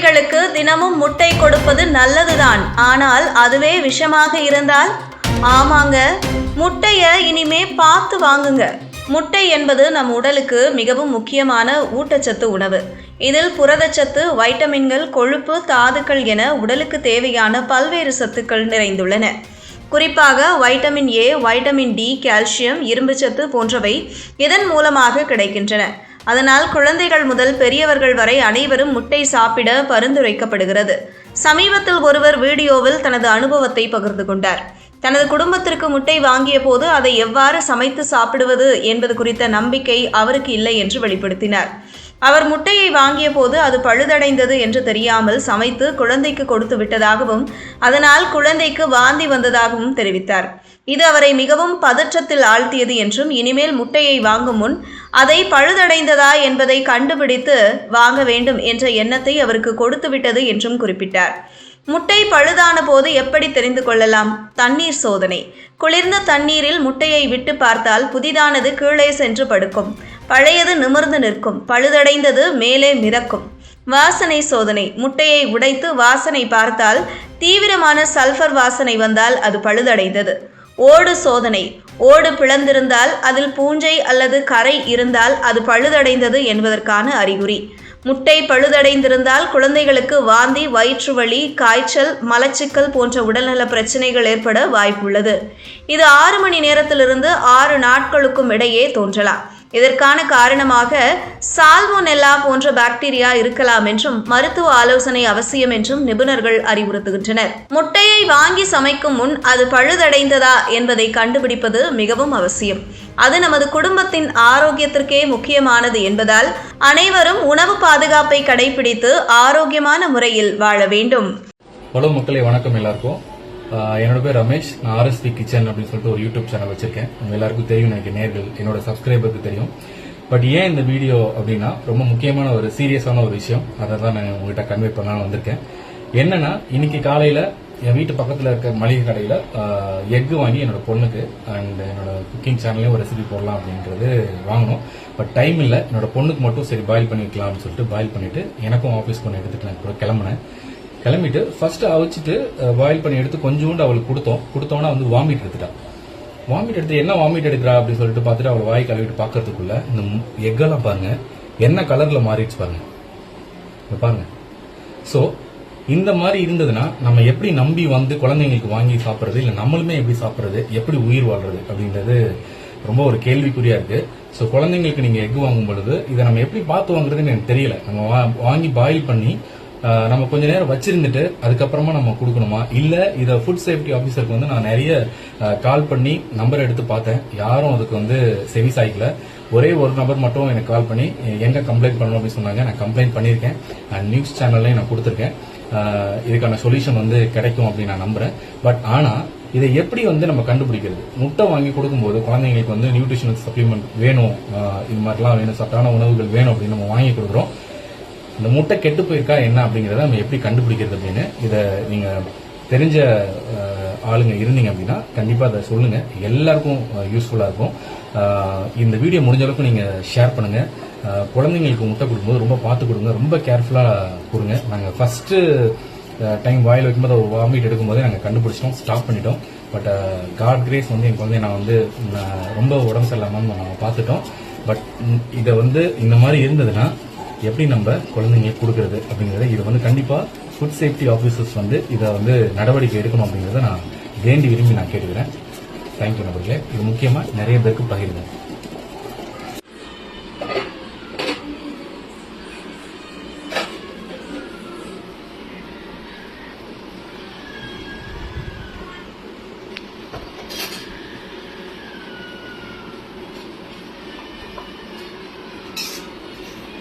குழந்தைகளுக்கு தினமும் முட்டை கொடுப்பது நல்லதுதான். ஆனால் அதுவே விஷமாக இருந்தால்? ஆமாங்க. முட்டைய இனிமே பார்த்து வாங்குங்க. முட்டை என்பது நம் உடலுக்கு மிகவும் முக்கியமான ஊட்டச்சத்து உணவு. இதில் புரதச்சத்து வைட்டமின்கள் கொழுப்பு தாதுக்கள் என உடலுக்கு தேவையான பல்வேறு சத்துக்கள் நிறைந்துள்ளன. குறிப்பாக vitamin A vitamin D calcium இரும்புச்சத்து போன்றவை இதன் மூலமாக கிடைக்கின்றன. அதனால் குழந்தைகள் முதல் பெரியவர்கள் வரை அனைவரும் முட்டை சாப்பிட பரிந்துரைக்கப்படுகிறது. சமீபத்தில் ஒருவர் வீடியோவில் தனது அனுபவத்தை பகிர்ந்து கொண்டார். தனது குடும்பத்திற்கு முட்டை வாங்கிய போது அதை எவ்வாறு சமைத்து சாப்பிடுவது என்பது குறித்த நம்பிக்கை அவருக்கு இல்லை என்று வெளிப்படுத்தினார். அவர் முட்டையை வாங்கிய போது அது பழுதடைந்தது என்று தெரியாமல் சமைத்து குழந்தைக்கு கொடுத்து விட்டதாகவும் அதனால் குழந்தைக்கு வாந்தி வந்ததாகவும் தெரிவித்தார். இது அவரை மிகவும் பதற்றத்தில் ஆழ்த்தியது என்றும் இனிமேல் முட்டையை வாங்கும் முன் அதை பழுதடைந்ததா என்பதை கண்டுபிடித்து வாங்க வேண்டும் என்ற எண்ணத்தை அவருக்கு கொடுத்து விட்டது என்றும் குறிப்பிட்டார். முட்டை பழுதான போது எப்படி தெரிந்து கொள்ளலாம்? தண்ணீர் சோதனை. குளிர்ந்த தண்ணீரில் முட்டையை விட்டு பார்த்தால் புதிதானது கீழே சென்று படுக்கும். பழையது நிமிர்ந்து நிற்கும். பழுதடைந்தது மேலே மிதக்கும். வாசனை சோதனை. முட்டையை உடைத்து வாசனை பார்த்தால் தீவிரமான சல்ஃபர் வாசனை வந்தால் அது பழுதடைந்தது. ஓடு சோதனை. ஓடு பிளந்திருந்தால் அதில் பூஞ்சை அல்லது கரை இருந்தால் அது பழுதடைந்தது என்பதற்கான அறிகுறி. முட்டை பழுதடைந்திருந்தால் குழந்தைகளுக்கு வாந்தி வயிற்று வலி காய்ச்சல் மலச்சிக்கல் போன்ற உடல்நல பிரச்சனைகள் ஏற்பட வாய்ப்புள்ளது. இது ஆறு மணி நேரத்திலிருந்து ஆறு நாட்களுக்கும் இடையே தோன்றலாம். இதற்கான காரணமாக சால்மோனெல்லா போன்ற பாக்டீரியா இருக்கலாம் என்றும் மருத்துவ ஆலோசனை அவசியம் என்றும் நிபுணர்கள் அறிவுறுத்துகின்றனர். முட்டையை வாங்கி சமைக்கும் முன் அது பழுதடைந்ததா என்பதை கண்டுபிடிப்பது மிகவும் அவசியம். அது நமது குடும்பத்தின் ஆரோக்கியத்திற்கே முக்கியமானது என்பதால் அனைவரும் உணவு பாதுகாப்பை கடைபிடித்து ஆரோக்கியமான முறையில் வாழ வேண்டும். ஹலோ மக்களை வணக்கம் எல்லாருக்கும். என்னோட பேர் ரமேஷ். நான் ஆர்எஸ்பி கிச்சன் அப்படின்னு சொல்லிட்டு ஒரு யூடியூப் சேனல் வச்சிருக்கேன். உங்க எல்லாருக்கும் தெரியும் எனக்கு நேர்கள் என்னோட சப்ஸ்கிரைபருக்கு தெரியும். பட் ஏன் இந்த வீடியோ அப்படின்னா ரொம்ப முக்கியமான ஒரு சீரியஸான ஒரு விஷயம். அதை தான் நான் உங்ககிட்ட கன்வே பண்ணலாம்னு வந்திருக்கேன். என்னன்னா இன்னைக்கு காலையில என் வீட்டு பக்கத்தில் இருக்க மளிகை கடையில் எக் வாங்கி என்னோட பொண்ணுக்கு அண்ட் என்னோட குக்கிங் சேனல்லையும் ஒரு ரெசிபி போடலாம் அப்படின்றது வாங்கணும் பட் டைம் இல்லை. என்னோட பொண்ணுக்கு மட்டும் சரி பாயில் பண்ணிக்கலாம்னு சொல்லிட்டு பாயில் பண்ணிட்டு எனக்கும் ஆஃபீஸ் பொண்ணு எடுத்துட்டு நான் கிளம்புனேன். கிளம்பிட்டு ஃபர்ஸ்ட் அவிச்சிட்டு பாயில் பண்ணி எடுத்து கொஞ்சோண்டு அவளுக்கு கொடுத்தோம். கொடுத்தோன்னா வந்து வாமிட் எடுத்துட்டா. வாமிட் எடுத்து என்ன வாமிட் எடுக்கிறா அப்படின்னு சொல்லிட்டு பார்த்துட்டு அவள் வாய் கழுவிட்டு பார்க்கறதுக்குள்ள இந்த எக்கெல்லாம் பாருங்க என்ன கலர்ல மாறிடுச்சு பாருங்க. பாருங்க. ஸோ இந்த மாதிரி இருந்ததுன்னா நம்ம எப்படி நம்பி வந்து குழந்தைங்களுக்கு வாங்கி சாப்பிட்றது இல்லை நம்மளுமே எப்படி சாப்பிட்றது எப்படி உயிர் வாழ்றது அப்படின்றது ரொம்ப ஒரு கேள்விக்குறியா இருக்கு. ஸோ குழந்தைங்களுக்கு நீங்க எக் வாங்கும் பொழுது இதை நம்ம எப்படி பார்த்து வாங்குறதுன்னு எனக்கு தெரியல. நம்ம வா- வாங்கி பாயில் பண்ணி நம்ம கொஞ்ச நேரம் வச்சிருந்துட்டு அதுக்கப்புறமா நம்ம கொடுக்கணுமா? இல்ல இதை ஃபுட் சேஃப்டி ஆஃபீஸருக்கு வந்து நான் நிறைய கால் பண்ணி நம்பர் எடுத்து பார்த்தேன். யாரும் அதுக்கு வந்து செவி சாய்க்கல ஒரே ஒரு நபர் மட்டும் எனக்கு கால் பண்ணி எங்க கம்ப்ளைண்ட் பண்ணணும்? அப்படின்னு சொன்னாங்க. நான் கம்ப்ளைண்ட் பண்ணியிருக்கேன். அண்ட் நியூஸ் சேனல்லையும் நான் கொடுத்துருக்கேன். இதுக்கான சொல்யூஷன் வந்து கிடைக்கும் அப்படின்னு நான் நம்புறேன். பட் ஆனா இதை எப்படி வந்து நம்ம கண்டுபிடிக்கிறது? முட்டை வாங்கி கொடுக்கும்போது குழந்தைங்களுக்கு வந்து நியூட்ரிஷனல் சப்ளிமெண்ட் வேணும். இது மாதிரிலாம் வேணும். சத்தான உணவுகள் வேணும் அப்படின்னு நம்ம வாங்கி கொடுக்குறோம். இந்த முட்டை கெட்டு போயிருக்கா என்ன அப்படிங்கிறத நம்ம எப்படி கண்டுபிடிக்கிறது அப்படின்னு இதை நீங்கள் தெரிஞ்ச ஆளுங்க இருந்தீங்க அப்படின்னா கண்டிப்பாக அதை சொல்லுங்கள் எல்லாருக்கும் யூஸ்ஃபுல்லாக இருக்கும். இந்த வீடியோ முடிஞ்ச அளவுக்கு நீங்கள் ஷேர் பண்ணுங்கள் குழந்தைங்களுக்கு முட்டை கொடுக்கும்போது ரொம்ப பார்த்து கொடுங்க. ரொம்ப கேர்ஃபுல்லாக கொடுங்க. நாங்கள் ஃபஸ்ட்டு டைம் வாயில் வைக்கும்போது ஒரு வாமிட் எடுக்கும்போதே நாங்கள் கண்டுபிடிச்சிட்டோம். ஸ்டாப் பண்ணிட்டோம். பட் காட் கிரேஸ் வந்து என் குழந்தைய நான் வந்து ரொம்ப உடம்பு சரியில்லாமல் நாங்கள் பார்த்துட்டோம். பட் இதை வந்து இந்த மாதிரி இருந்ததுன்னா எப்படி நம்ம குழந்தைங்களுக்கு கொடுக்கறது அப்படிங்கிறத இது வந்து கண்டிப்பாக ஃபுட் சேஃப்டி ஆஃபீஸர்ஸ் வந்து இதை வந்து நடவடிக்கை எடுக்கணும் அப்படிங்கிறத நான் வேண்டி விரும்பி நான் கேட்டுக்கிறேன். தேங்க்யூ நபர்களே. இது முக்கியமா நிறைய பேருக்கு பகிர்ந்தேன்.